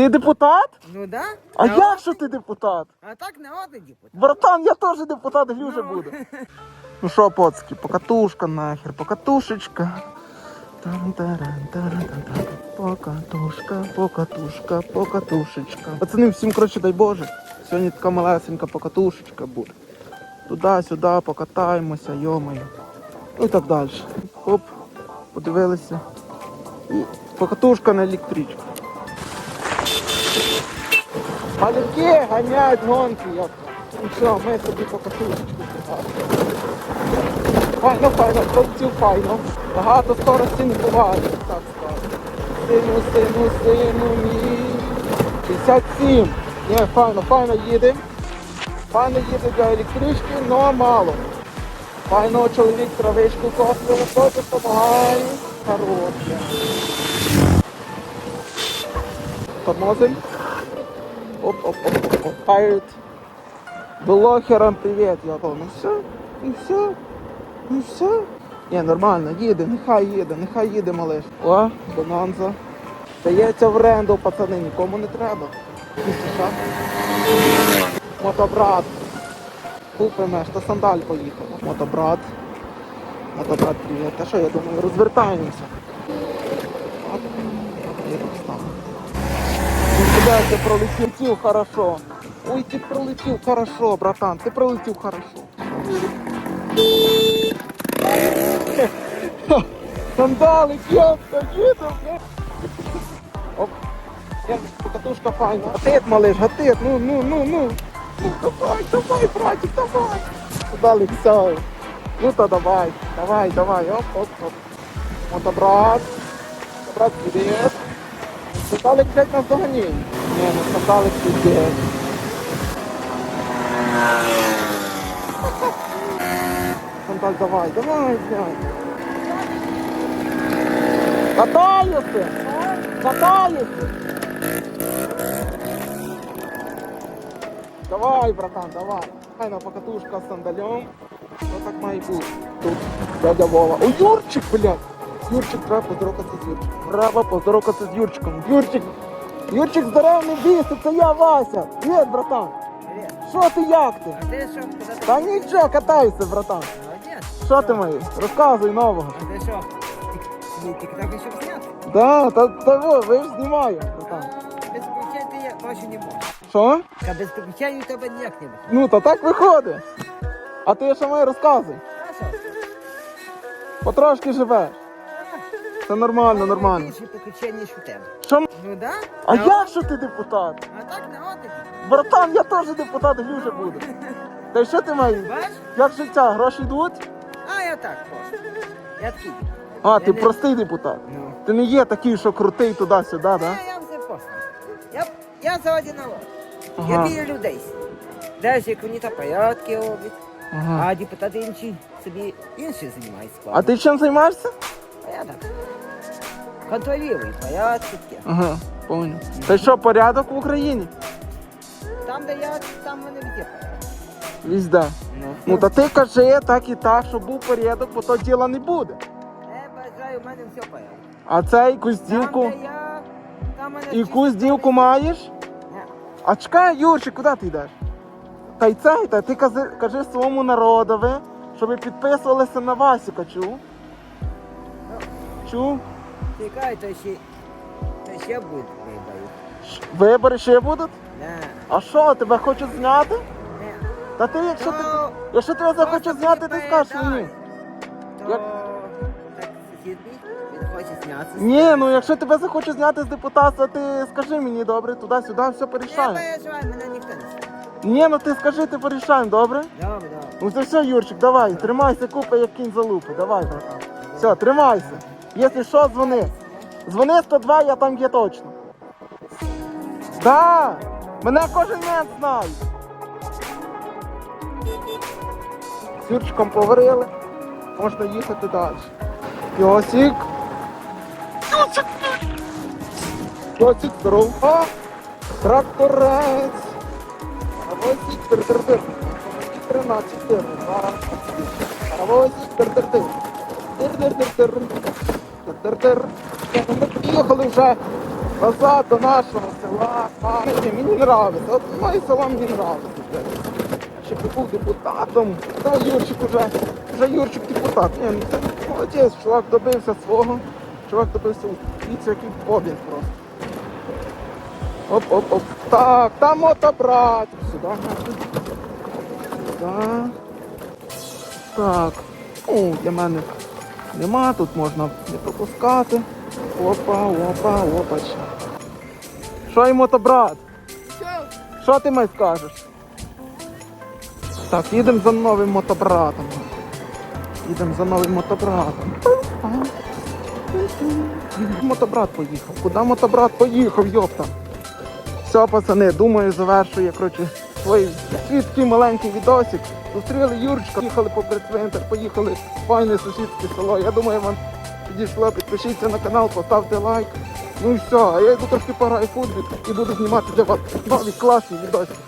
Ти депутат? Ну да. А На як що ти депутат? А так не один депутат. Братан, я теж депутат, глюже Ну. буду. Ну що, поцки, покатушка нахер, покатушечка. Покатушка, покатушка, покатушечка. Пацани, всім коротше, дай Боже. Сьогодні така малесенька покатушечка буде. Туди-сюди покатаємося, йомаю. Ну і так далі. Оп, подивилися. І покатушка на електричку. Малюки ганяють гонки. Ну що, ми собі покатушечку. Файно, файно, хлопців файно. Багато скорості не буває, так скажу. Сину, сину, сину мій. 67. Ні, файно, файно їде. Файно їде для електрички, але мало. Файно чоловік травичку косить, хтось допомагає. Хороше. Тормозим. Оп, оп, оп, привіт, я говорю, ну все, і все, ну все. Ні, нормально, їде, нехай їде, нехай їде малиш. О, бонанза. Дається в оренду, пацани, нікому не треба. Мотобрат. Купимо, що сандаль поїхав. Мотобрат. Мотобрат, привіт. А що я думаю, розвертаємося. Оп, і так стало. Ну, куда ты пролетел хорошо? Ой, ты пролетел хорошо, братан, ты пролетел хорошо. Сандали, кепка, їду, блядь. Оп. Я, катушка файна. Гатит, малиш, гатит, ну, ну, ну, ну. Ну, давай, давай, братик, давай. Сандали, все. Ну, то давай, давай, давай, оп, оп, оп. Мотобрат. Мотобрат, привет. Скандалик блядь, нас догані. Ні, не скандалик піде. Скандаль, давай, давай, блядь. Катаюся! Катаюся! Давай, братан, давай. Хай на покатушка з сандалем. Що так має бути? Тут дядя Вова. О, Юрчик, блядь! Юрчик, треба поздоровкатися з Юрчиком. Треба поздоровкатися з Юрчиком. Юрчик! Юрчик, здорово, не бійся, це я, Вася! Привіт, братан! Привіт. Що ти, як ти? А ти що, куди ти? Та нічого, катайся, братан. Молодець. Що ти мої? Розказуй нового. А ти що? Тік- Тік-так ще зняти? Да, та, та ви ж знімаю, братан. Без приключень ти я бачу не можу. Що? Та без приключень у тебе ніяк не буде. Ну, та так виходить. А ти що має розказуй? Потрошки живеш. Це нормально, нормально. Більше приключень, ніж у тебе. Що? Ну да? А як що ти депутат? А так не один. Братан, я теж депутат глюже буду. Та й що ти маєш? Бач? Як життя? Гроші йдуть? А я так просто. Я такий. А, ти не- простий депутат. Ну. Ти не є такий, що крутий туди-сюди, да? А я все просто. Я, я за один народ. Я Ага. біля людей. Навіть як вони там порядки роблять, Ага. а депутати інші собі інші займаються. А ти чим займаєшся? А я так. Контролюю порядки. Ага, понял. Та й що, порядок в Україні? Там, де я, там вони везде порядок. Візде. Ну та ти кажи так і так, щоб був порядок, бо то діла не буде. Не бажаю, у мене все порядок. А це якусь дівку. Там, де я, там мене Якусь чисто дівку маєш? Ні. А чекай, Юрчик, куди ти йдеш? Та й це, та ти кажи, кажи своєму народові, щоб підписувалися на Васіка, чув? Чув? Чекай, то ще, то ще буде вибори. Вибори ще будуть? Не, А що, тебе хочуть зняти? не. Та ти, якщо ти, То якщо тебе захочуть зняти, ти скажеш мені. То Як? так сусід мій, він хоче знятися. Ні, ну якщо тебе захочуть зняти з депутатства, ти скажи мені, добре, туди-сюди, все Не порішаємо. переживай, мене ніхто не знає. Ні, ну ти скажи, ти порішаємо, добре? Добре, добре. Ну це все, Юрчик, давай, тримайся купи, як кінь за лупу. Давай, братан. Все, тримайся. Якщо що, дзвони. Дзвони 102, я там є точно. Да! Мене кожен день знає. З Юрчиком поговорили. Можна їхати далі. Йосик. Йосик! Йосик, здоров. А, тракторець. Паровозик, тир-тир-тир. 13, 4, 2, Паровозик, тир-тир-тир. Тир-тир-тир-тир. Ми приїхали вже Назад до нашого села. Мені нравиться. От моє село мені нравиться. Ще був депутатом. Та Юрчик уже, вже Юрчик депутат. Ні, ну це молодець, чувак добився свого. Чувак добився успіху, який побіг просто. Оп, оп, оп. Так, там мотобрат. Сюди. Так. Так. Ну, для мене нема, тут можна не пропускати. Опа, опа, опач. Що і мотобрат? Що ти май скажеш? Так, їдемо за новим мотобратом. Їдемо за новим мотобратом. Мотобрат поїхав. Куди мотобрат поїхав, йопта? Все, пацани, думаю, завершую коротше, свій свій маленький відосик. Зустріли Юрочка, їхали по цвинтар, поїхали в файне сусідське село. Я думаю, вам підійшло. Підпишіться на канал, поставте лайк. Ну і все, а я йду трошки пора і футбол і буду знімати для вас нові класні відосики.